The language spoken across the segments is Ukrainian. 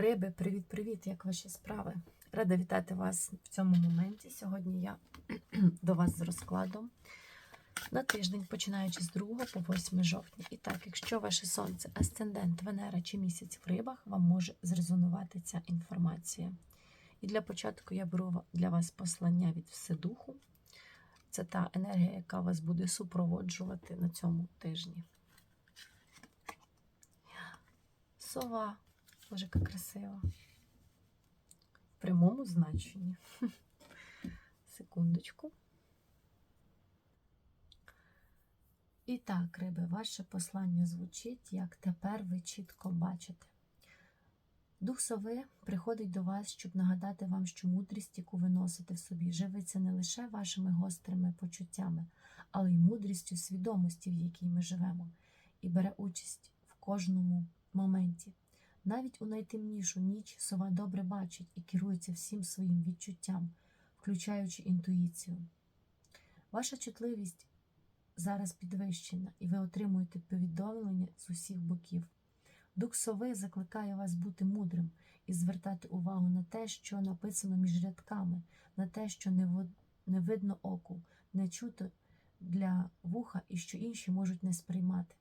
Риби, привіт-привіт! Як ваші справи? Рада вітати вас в цьому моменті. Сьогодні я до вас з розкладом на тиждень, починаючи з 2 по 8 жовтня. І так, якщо ваше сонце, асцендент, Венера чи місяць в рибах, вам може зрезонувати ця інформація. І для початку я беру для вас послання від Вседуху. Це та енергія, яка вас буде супроводжувати на цьому тижні. Сова. Боже, яка красива. В прямому значенні. Секундочку. І так, риби, ваше послання звучить, як тепер ви чітко бачите. Дух сови приходить до вас, щоб нагадати вам, що мудрість, яку ви носите в собі, живиться не лише вашими гострими почуттями, але й мудрістю свідомості, в якій ми живемо, і бере участь в кожному моменті. Навіть у найтемнішу ніч сова добре бачить і керується всім своїм відчуттям, включаючи інтуїцію. Ваша чутливість зараз підвищена, і ви отримуєте повідомлення з усіх боків. Дух сови закликає вас бути мудрим і звертати увагу на те, що написано між рядками, на те, що не, видно оку, не чуто для вуха і що інші можуть не сприймати.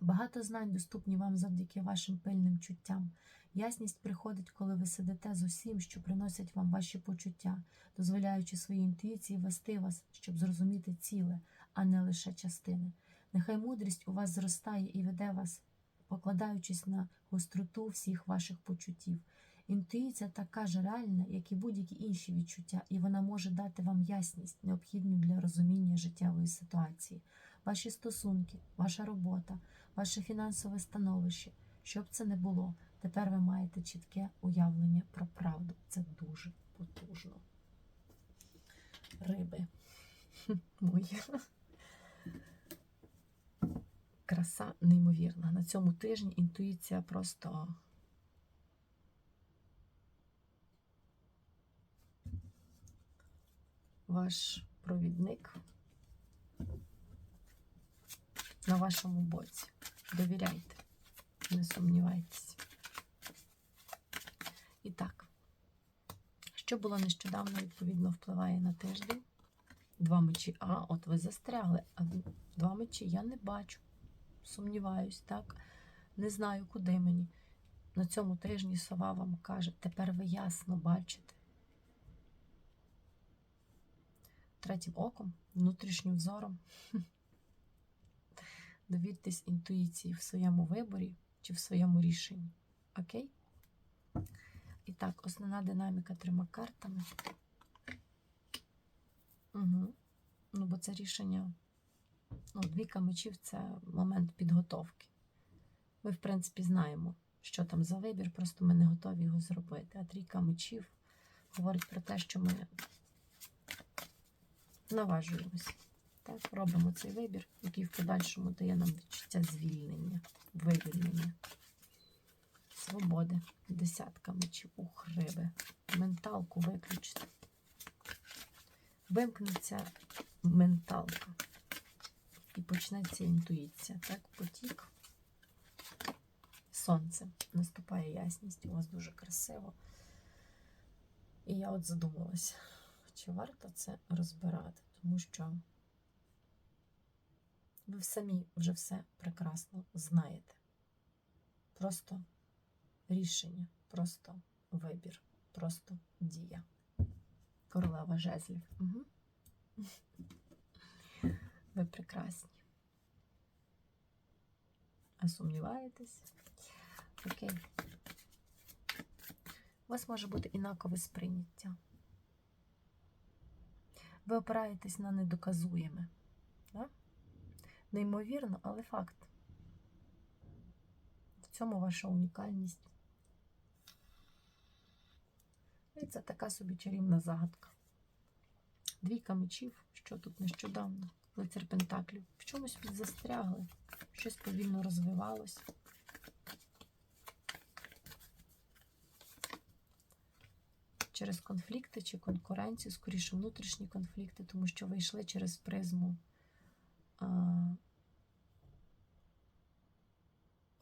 Багато знань доступні вам завдяки вашим пильним чуттям. Ясність приходить, коли ви сидите з усім, що приносять вам ваші почуття, дозволяючи своїй інтуїції вести вас, щоб зрозуміти ціле, а не лише частини. Нехай мудрість у вас зростає і веде вас, покладаючись на гостроту всіх ваших почуттів. Інтуїція така ж реальна, як і будь-які інші відчуття, і вона може дати вам ясність, необхідну для розуміння життєвої ситуації, ваші стосунки, ваша робота, ваше фінансове становище. Щоб це не було, тепер ви маєте чітке уявлення про правду. Це дуже потужно. Риби мої. Краса неймовірна. На цьому тижні інтуїція просто. Ваш провідник на вашому боці. Довіряйте, не сумнівайтеся. І так, що було нещодавно, відповідно, впливає на тиждень. Два мечі. А, от ви застрягли. А два мечі я не бачу. Сумніваюсь, так? Не знаю, куди мені. На цьому тижні сова вам каже, тепер ви ясно бачите. Третім оком, внутрішнім взором. Довіртесь інтуїції в своєму виборі чи в своєму рішенні. Окей? І так, основна динаміка трьома картами. Угу. Ну, бо це рішення. Ну, двійка мечів це момент підготовки. Ми, в принципі, знаємо, що там за вибір, просто ми не готові його зробити. А трійка мечів говорить про те, що ми наважуємося. Так, робимо цей вибір, який в подальшому дає нам відчуття звільнення, вивільнення, свободи, десятка мечів, ух, риби, менталку виключити. Вимкнеться менталка. І почнеться інтуїція. Так, потік. Сонце. Наступає ясність, у вас дуже красиво. І я от задумалася, чи варто це розбирати, тому що ви самі вже все прекрасно знаєте. Просто рішення, просто вибір, просто дія. Королева жезлів. Угу. Ви прекрасні. А сумніваєтесь? Окей. У вас може бути інакове сприйняття. Ви опираєтесь на недоказуєме. Неймовірно, але факт. В цьому ваша унікальність. І це така собі чарівна загадка. Двійка мечів, що тут нещодавно, лицар Пентаклів. В чомусь підзастрягли, щось повільно розвивалось. Через конфлікти чи конкуренцію, скоріше внутрішні конфлікти, тому що ви йшли через призму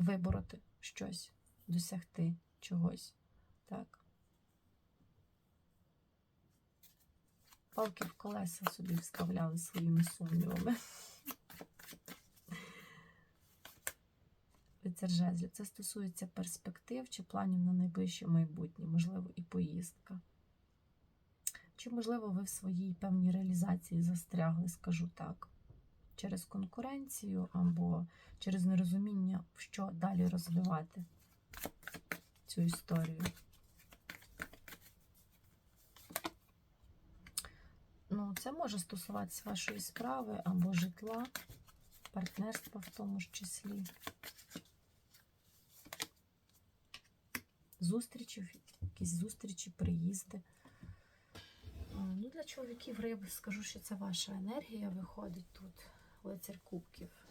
вибороти щось, досягти чогось. Так. Палки в колеса собі вставляли своїми сумнівами. Лицар жезлів. Це стосується перспектив чи планів на найближче майбутнє, можливо, і поїздка. Чи, можливо, ви в своїй певній реалізації застрягли, скажу так, через конкуренцію або через нерозуміння, що далі розвивати цю історію. Ну, це може стосуватися вашої справи або житла, партнерства в тому ж числі. Зустрічі, якісь зустрічі, приїзди. Ну, для чоловіків риб скажу, що це ваша енергія виходить тут, лицар кубків.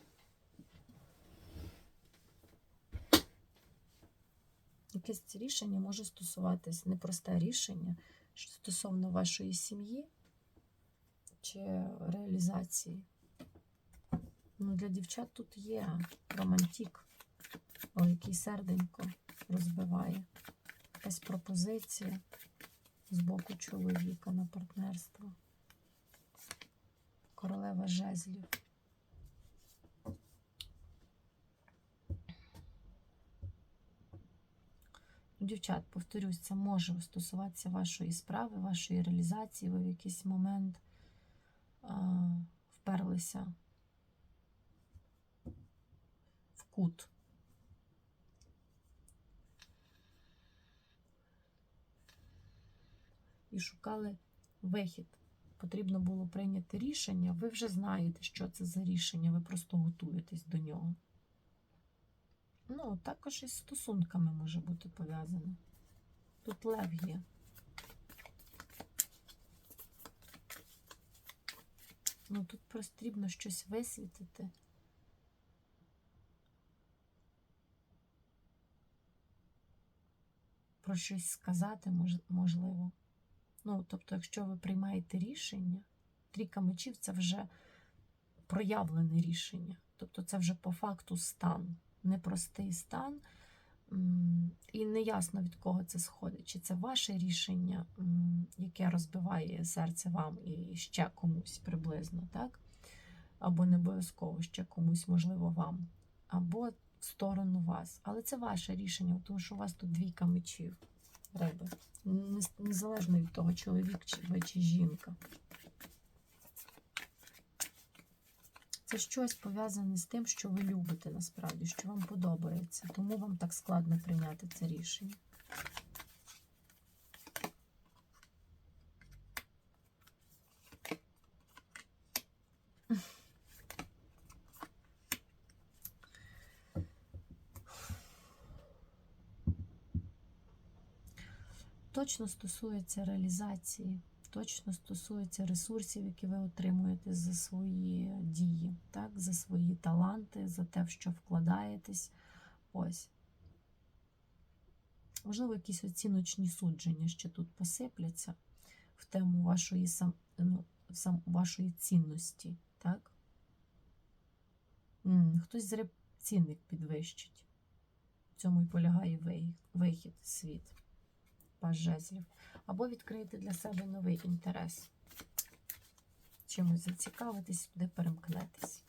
Якесь це рішення може стосуватись непросте рішення стосовно вашої сім'ї чи реалізації. Ну, для дівчат тут є романтик, о, який серденько розбиває. Якась пропозиція з боку чоловіка на партнерство. Королева жезлів. Дівчат, повторюсь, це може стосуватися вашої справи, вашої реалізації. Ви в якийсь момент а, вперлися в кут. І шукали вихід. Потрібно було прийняти рішення. Ви вже знаєте, що це за рішення, ви просто готуєтесь до нього. Ну, також із стосунками може бути пов'язано. Тут лев є. Ну, тут потрібно щось висвітити. Про щось сказати можливо. Ну, тобто, якщо ви приймаєте рішення, трійка мечів це вже проявлене рішення. Тобто, це вже по факту стан непростий стан, і неясно від кого це сходить. Чи це ваше рішення, яке розбиває серце вам і ще комусь приблизно, так? Або не обов'язково ще комусь, можливо, вам, або в сторону вас. Але це ваше рішення, тому що у вас тут двійка мечів, риби. Незалежно від того, чоловік ви чи жінка. Це щось пов'язане з тим, що ви любите насправді, що вам подобається. Тому вам так складно прийняти це рішення. Точно стосується реалізації, точно стосується ресурсів, які ви отримуєте за свої дії, так? за свої таланти, за те, в що вкладаєтесь. Ось. Можливо, якісь оціночні судження ще тут посипляться в тему вашої сам, ну, сам, вашої цінності. Так? М, Хтось з цінник підвищить. В цьому і полягає вихід світ паж жезлів. Або відкрити для себе новий інтерес. Чимось зацікавитись, туди перемкнетесь.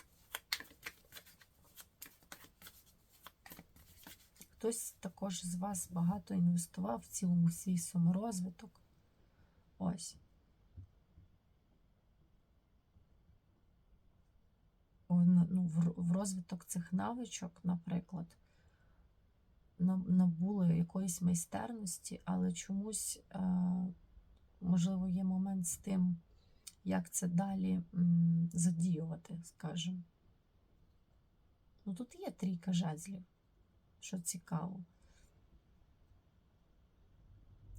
Хтось також з вас багато інвестував в цілому свій саморозвиток. Ось. Ну, в, розвиток цих навичок, наприклад, на- набули якоїсь майстерності, але чомусь, е, можливо, є момент з тим, як це далі задіювати, скажімо. Ну, тут є трійка жезлів, що цікаво.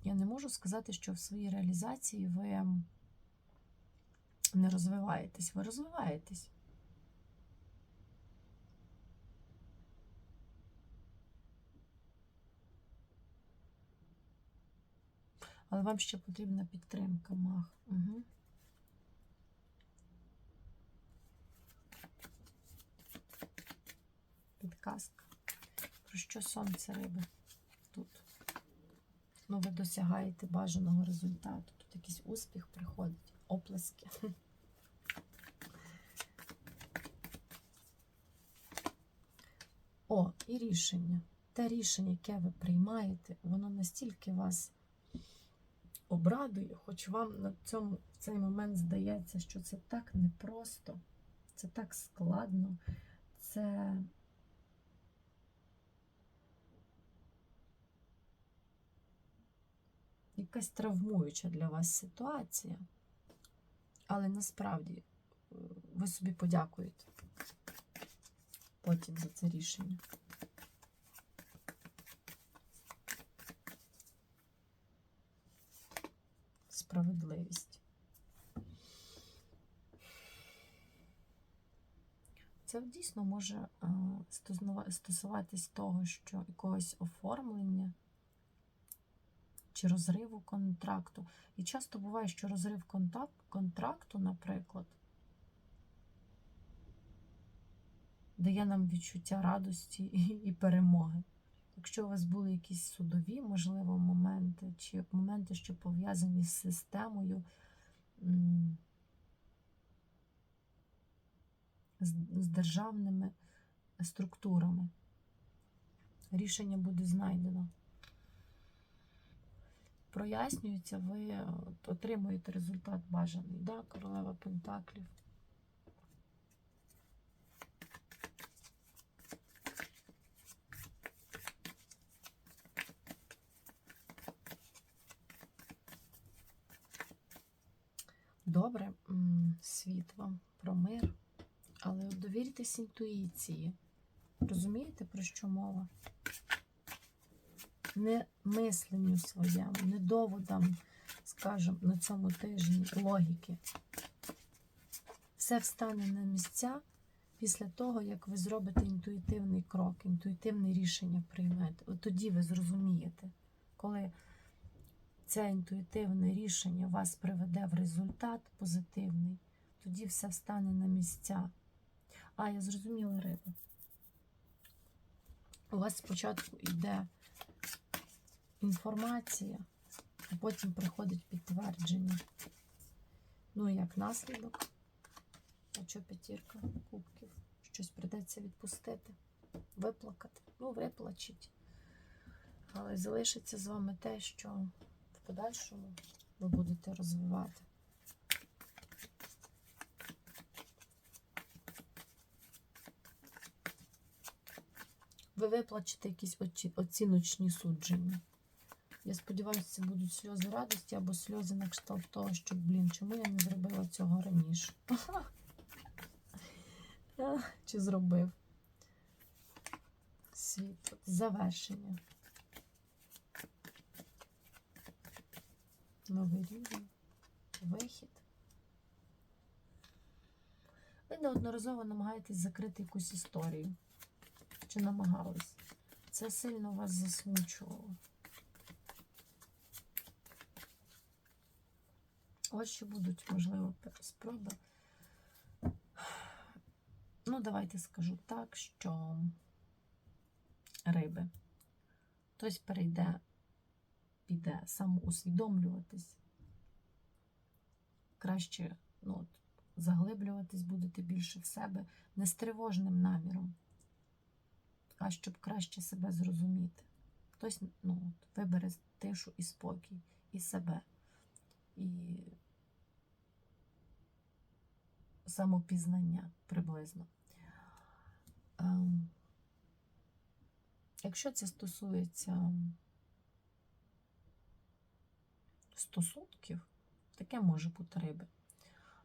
Я не можу сказати, що в своїй реалізації ви не розвиваєтесь. Ви розвиваєтесь. Але вам ще потрібна підтримка, мах. Угу. Підказка. Що сонце риби тут? Ну, ви досягаєте бажаного результату. Тут якийсь успіх приходить, оплески. О, і рішення. Те рішення, яке ви приймаєте, воно настільки вас обрадує, хоч вам на цьому в цей момент здається, що це так непросто, це так складно, це якась травмуюча для вас ситуація, але насправді е, ви собі подякуєте потім за це рішення. Справедливість. Це дійсно може е, стосуватись того, що якогось оформлення чи розриву контракту. І часто буває, що розрив контракту, наприклад, дає нам відчуття радості і, перемоги. Якщо у вас були якісь судові, можливо, моменти, чи моменти, що пов'язані з системою, з державними структурами, рішення буде знайдено. Прояснюється, ви отримуєте результат бажаний. Да? Королева Пентаклів. Добре, світ вам про мир, але довіртесь інтуїції. Розумієте, про що мова? Не мисленню своєму, не доводам, скажімо, на цьому тижні логіки. Все встане на місця після того, як ви зробите інтуїтивний крок, інтуїтивне рішення приймете. От тоді ви зрозумієте, коли це інтуїтивне рішення вас приведе в результат позитивний, тоді все встане на місця. А, я зрозуміла риби. У вас спочатку йде інформація, а потім приходить підтвердження. Ну, як наслідок, а що п'ятірка кубків? Щось придеться відпустити, виплакати. Ну, виплачіть. Але залишиться з вами те, що в подальшому ви будете розвивати. Ви виплачете якісь оці- оціночні судження. Я сподіваюся, це будуть сльози радості або сльози на кшталт того, що, блін, чому я не зробила цього раніше? Чи зробив? Світ. Завершення. Новий рівень. Вихід. Ви неодноразово намагаєтесь закрити якусь історію. Чи намагались? Це сильно вас засмучувало. Ось ще будуть, можливо, спроби. Ну, давайте скажу так, що риби. Хтось перейде, піде самоусвідомлюватись. Краще ну, от, заглиблюватись будете більше в себе не з тривожним наміром, а щоб краще себе зрозуміти. Хтось ну, от, вибере тишу і спокій, і себе, і самопізнання приблизно. Ем, Якщо це стосується стосунків, таке може бути риби.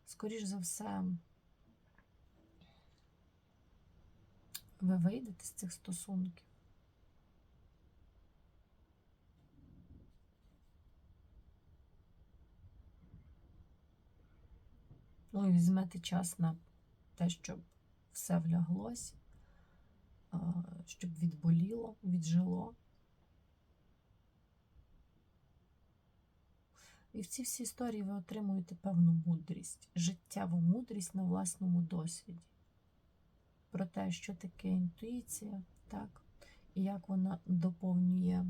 Скоріш за все, ви вийдете з цих стосунків. Ну і візьмете час на те, щоб все вляглось, щоб відболіло, віджило. І в цій всій історії ви отримуєте певну мудрість, життєву мудрість на власному досвіді. Про те, що таке інтуїція, так, і як вона доповнює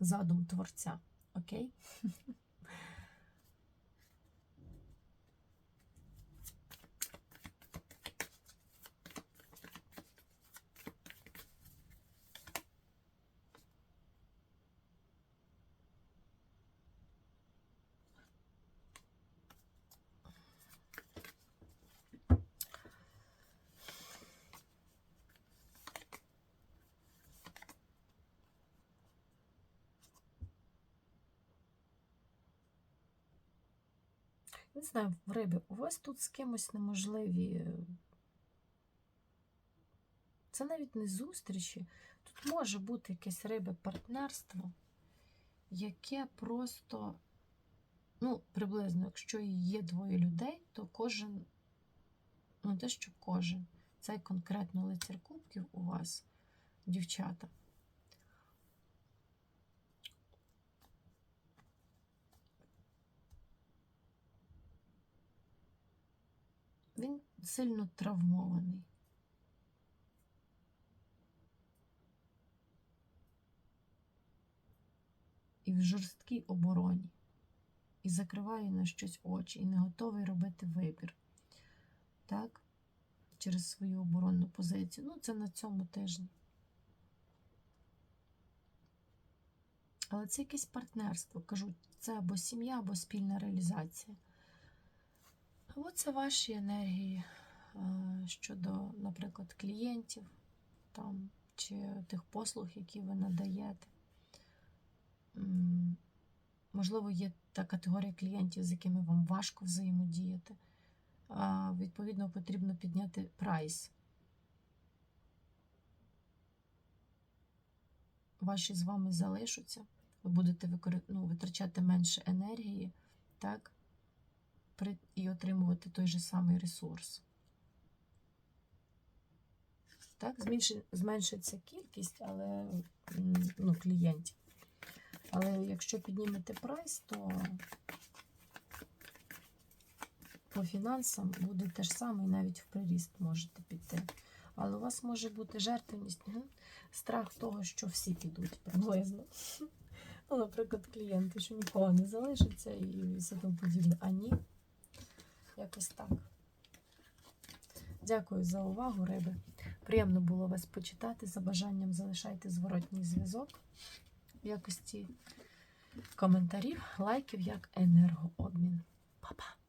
задум творця. Окей? Не знаю, в рибі, у вас тут з кимось неможливі. е, Це навіть не зустрічі. Тут може бути якесь риби партнерство, яке просто, ну, приблизно, якщо є двоє людей, то кожен, ну, те, що кожен, цей конкретно лицар кубків у вас, дівчата. Сильно травмований. І в жорсткій обороні. І закриває на щось очі, і не готовий робити вибір. Так? Через свою оборонну позицію. Ну, це на цьому тижні. Але це якесь партнерство. Кажу, це або сім'я, або спільна реалізація. Або це ваші енергії е, щодо, наприклад, клієнтів там, чи тих послуг, які ви надаєте. Можливо, є та категорія клієнтів, з якими вам важко взаємодіяти. Відповідно, потрібно підняти прайс. Ваші з вами залишаться, ви будете ну, витрачати менше енергії, так? І отримувати той же самий ресурс. Так, зменшиться кількість, але ну, клієнтів. Але якщо піднімете прайс, то по фінансам буде те ж саме, і навіть в приріст можете піти. Але у вас може бути жертвеність, страх того, що всі підуть приблизно. Ну, наприклад, клієнти, що нікого не залишиться і все тому подібне. А ні, Якось так. Дякую за увагу, риби. Приємно було вас почитати. За бажанням залишайте зворотній зв'язок в якості коментарів, лайків як енергообмін. Па-па!